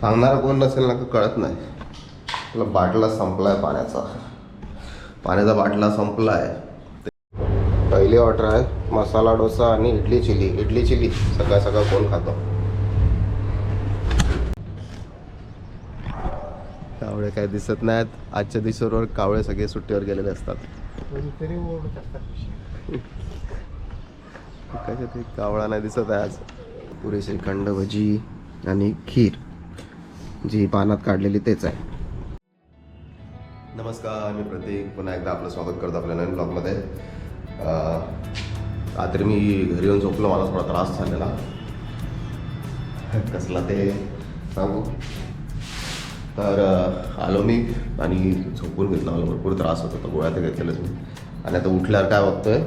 सांगणारा कोण नसेल ना कळत नाही. आपला बाटला संपला आहे पाण्याचा. पाण्याचा बाटला संपला आहे पहिली ऑर्डर आहे मसाला डोसा आणि इडली चिली. इडली चिली. सकाळ सकाळ कोण खातो? कावळे काय दिसत नाहीत. आजच्या दिवसावर कावळे सगळे सुट्टीवर गेलेले असतात. कावळा नाही दिसत आहे आज. पुरे श्रीखंड भजी आणि खीर. जी पानात काढलेली तेच आहे. नमस्कार मी प्रतीक. पुन्हा एकदा आपलं स्वागत करतो आपल्या नवीन ब्लॉगमध्ये. रात्री मी घरी येऊन झोपलो मला थोडा त्रास झालेला. कसला ते सांगू? तर आलो मी आणि झोपून घेतला. मला भरपूर त्रास होत होता गोळ्या तर घेतलेलंच मी. आणि आता उठल्यावर काय बघतोय?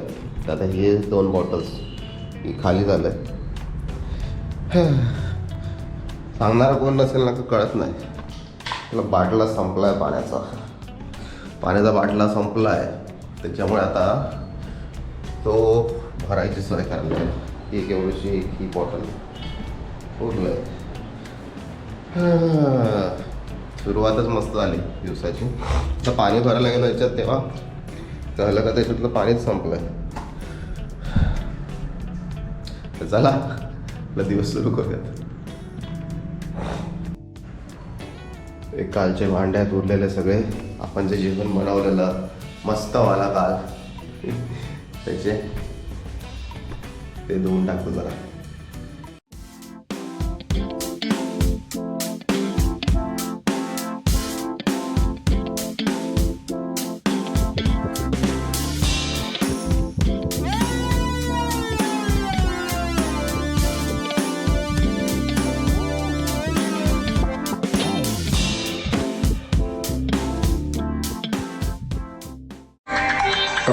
तर आता हे दोन बॉटल्स ही खाली झालं आहे सांगणारा कोण नसेल ना कळत नाही. त्याला बाटला संपला आहे पाण्याचा. पाण्याचा बाटला संपला आहे त्याच्यामुळे आता तो भरायची सोय करायला लागली. एक एवढीशी ही बॉटल उरलं सुरुवातच मस्त झाली दिवसाची. तर पाणी भरायला गेलं याच्यात तेव्हा. कळलं का त्याच्यातलं पाणीच संपलं आहे चला आपला दिवस सुरू करूयात. कालचे भांड्यात उरलेले सगळे. आपण जे जेवण बनवलेलं मस्त वाला काल. त्याचे. ते धुवून टाकतो जरा.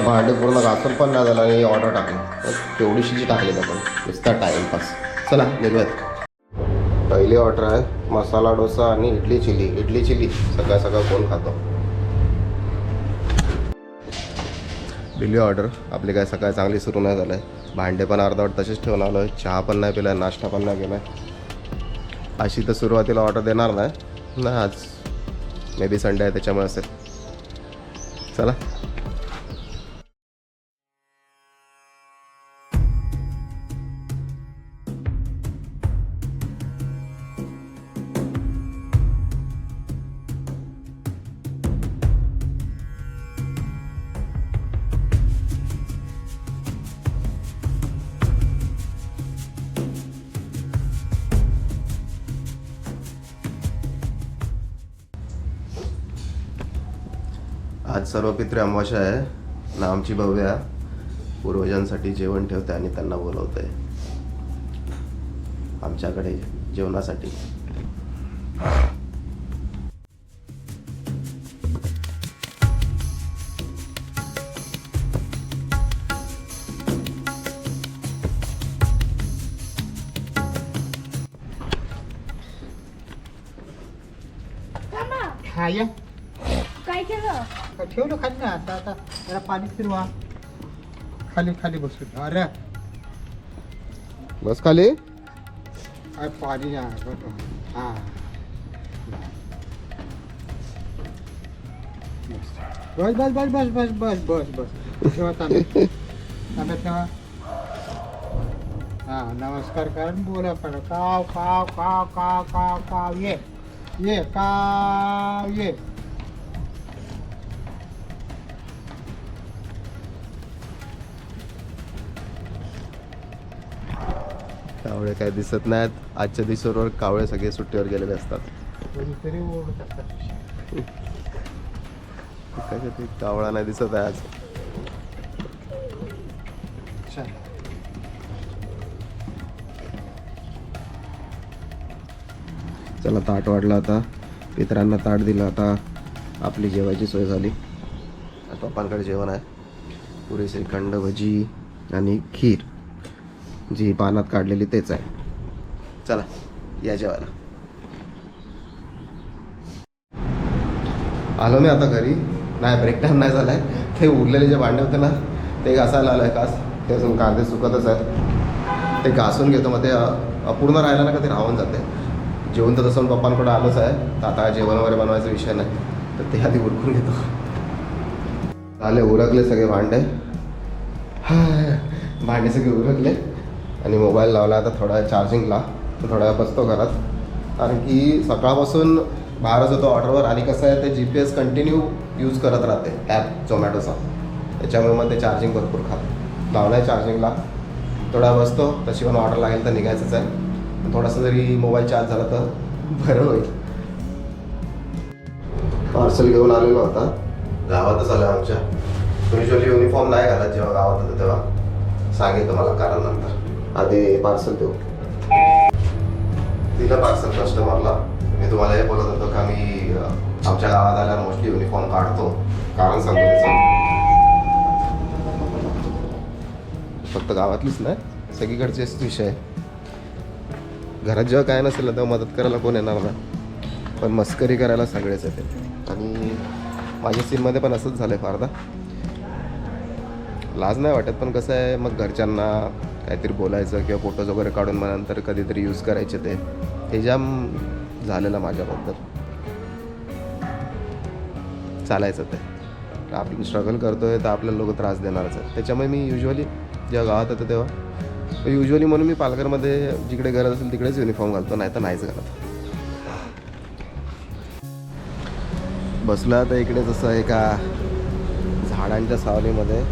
भांडे पूर्ण घासून पण नाही झालं आणि ऑर्डर टाकली. तेवढीशी जी टाकली आपण. नुसता टाईमपास चला निघूयात. पहिली ऑर्डर आहे मसाला डोसा आणि इडली चिली. इडली चिली. सकाळ सकाळ कोण खातो? दिली ऑर्डर आपली काय सकाळी चांगली सुरू नाही झालं आहे भांडे पण अर्धवट तसेच ठेवून आलो आहे चहा पण नाही पिला नाश्ता पण नाही केला अशी तर सुरुवातीला ऑर्डर देणार नाही. नाही आज. मे बी संडे आहे त्याच्यामुळे असेल. चला. आज सर्व पितृ अमावस्या आहे. ना आमची भव्या पूर्वजांसाठी जेवण ठेवते आणि त्यांना बोलवते. आमच्याकडे जेवणासाठी. हा या. का? ठेवलं खाली ना. आता आता जरा पाणी फिरवा. खाली खाली बसू अरे. बस खाली? काय पाणी नाही. बरं. हा. बस बस बस बस बस बस बस बस. ठेवा तांब्यात. तांब्यात ठेवा. हा नमस्कार करा आणि बोला पडा काव काव काव काव काव काव. ये. ये काव ये. कावळे काय दिसत नाहीत. आजच्या दिवसावर कावळे सगळे सुट्टीवर गेलेले असतात. कावळा नाही दिसत आहे आज. चला ताट वाढला आता. पितरांना ताट दिलं आता. आपली जेवायची सोय झाली. आज पप्पांकडे जेवण आहे. पुरे श्रीखंड भजी आणि खीर. जी पानात काढलेली तेच आहे. चला या जेवायला. आलो मी आता घरी. नाही ब्रेक टाईम नाही झाला आहे ते उरलेले जे भांडे होते ना ते घासायला आलं आहे कास ते अजून कांदे सुकतच आहेत. ते घासून घेतो मग ते अपूर्ण राहिलं ना का ते राहून जाते. जेवण तर तसं पप्पांकडे आलोच आहे. तर आता जेवण वगैरे बनवायचा विषय नाही. तर ते आधी उरकून घेतो. आले उरकले सगळे भांडे. भांडे सगळे उरकले. आणि मोबाईल लावला आता थोडा चार्जिंगला तर थोडा वेळ बसतो घरात. कारण की सकाळपासून बाहेरच होतो ऑर्डरवर. आणि कसं आहे ते G P S continue use करत राहते ॲप झोमॅटोचा त्याच्यामुळे मग ते चार्जिंग भरपूर खातं. लावलं आहे चार्जिंगला थोडा बसतो तशी पण ऑर्डर लागेल तर निघायचंच आहे. थोडासा जरी मोबाईल चार्ज झाला तर बरं होईल. पार्सल घेऊन आलेलो होता गावातच आलं आमच्या. युजली युनिफॉर्म नाही घालत जेव्हा गावात होतं तेव्हा. सांगेल तुम्हाला कारण नंतर. आधी पार्सल देऊ. दिलं पार्सल कस्टमरला मी तुम्हाला हे बोलत होतो का मी आमच्या गावात आल्यावर मोस्टली युनिफॉर्म काढतो. कारण सांगतो त्याचं फक्त गावातलीच नाही सगळीकडचेच विषय. आहे. घरात जेव्हा काय नसेल ना तेव्हा मदत करायला कोण येणार नाही पण मस्करी करायला सगळेच येते. आणि माझ्या सीनमध्ये पण असंच झालं आहे फारदा. लाज नाही वाटत पण कसं आहे मग घरच्यांना काहीतरी बोलायचं किंवा फोटोज वगैरे काढून मग नंतर कधीतरी यूज करायचे ते. हे जाम झालेलं माझ्याबद्दल. चालायचं ते. आपण स्ट्रगल करतोय तर आपल्याला लोक त्रास देणारच आहे त्याच्यामुळे मी युजली जेव्हा गावात होतो तेव्हा युजली म्हणून मी पालघरमध्ये जिकडे गरज असेल तिकडेच युनिफॉर्म घालतो नाही तर नाहीच घालत. बसला तर इकडे जसं एका झाडांच्या सावलीमध्ये.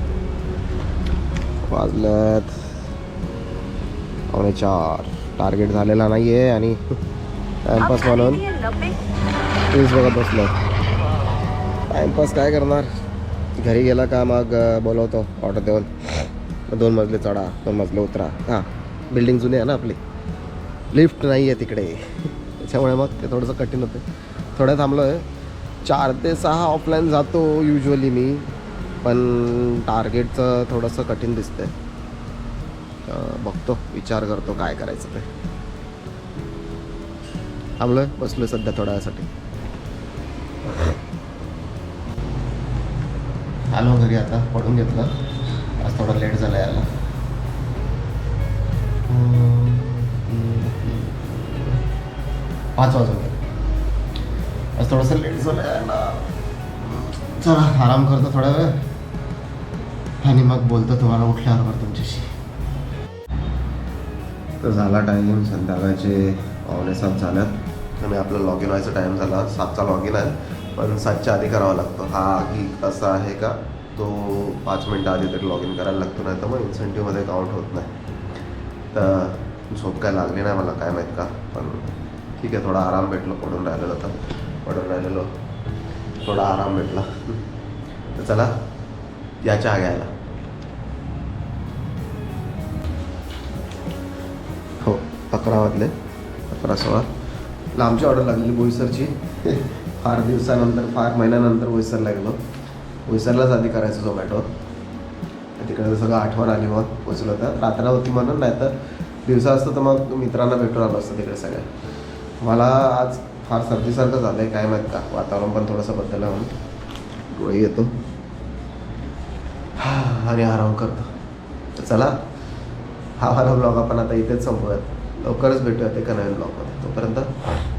वाजल्यात. पावणे चार टार्गेट झालेला नाही आहे आणि टाइमपास म्हणून तेच बघत बसलो. टाइमपास काय करणार? घरी गेला का मग बोलवतो ऑर्डर देऊन. दोन मजले चढा दोन मजले उतरा. हां बिल्डिंग जुनी आहे ना आपली. लिफ्ट नाही आहे तिकडे. त्याच्यामुळे मग ते थोडंसं कठीण होतं. थोडं थांबलो आहे चार ते सहा ऑफलाईन जातो युजली मी. पण टार्गेटचं थोडंसं कठीण दिसतंय. अं, बघतो विचार करतो काय करायचं ते. थांबलोय बसलोय सध्या थोड्या वेळासाठी. आलो घरी आता पडून घेतलं. आज थोडा लेट झाला यायला. पाच वाजून आज थोडंसं लेट झालं यायला. चला आराम करतो थोडा वेळ. आणि मग बोलतो तुम्हाला उठल्यावर तुमच्याशी. तर झाला टाईम संध्याकाळचे पावणे सात झाल्यात. आणि आपलं लॉग इन व्हायचा टाईम झाला. सातचा लॉग इन आहे. पण सातच्या आधी करावा लागतो. हा आधी असा आहे का? तो पाच मिनटं आधी तरी लॉग इन करायला लागतो. नाही तर मग इन्सेंटिव्हमध्ये काउंट होत नाही. तर झोप काय लागली नाही मला काय माहीत का? पण ठीक आहे थोडा आराम भेटलो. पडून राहिलेलो तर पडून राहिलेलो. थोडा आराम भेटला. तर चला याच्या घ्यायला अकरा वाजले. अकरा सोळा. लांबची ऑर्डर लागलेली बोईसरची. फार दिवसानंतर फार महिन्यानंतर बोईसरला गेलो बोईसरलाच आधी करायचं झोमॅटो तिकडे सगळं आठवण आली मग पोचलो तर रात्र होती म्हणून नाही तर दिवसा असतं तर मग मित्रांना भेटून आलो असतं तिकडे सगळ्या मला आज फार सर्दीसारखं झालं आहे काय माहीत का? वातावरण पण थोडंसं बदललं म्हणून. डोळे येतो. आणि आराम करतो. तर चला हा वाला ब्लॉग आपण आता इथेच संपवूयात लवकरच भेटूयात एका नवीन ब्लॉगमध्ये तोपर्यंत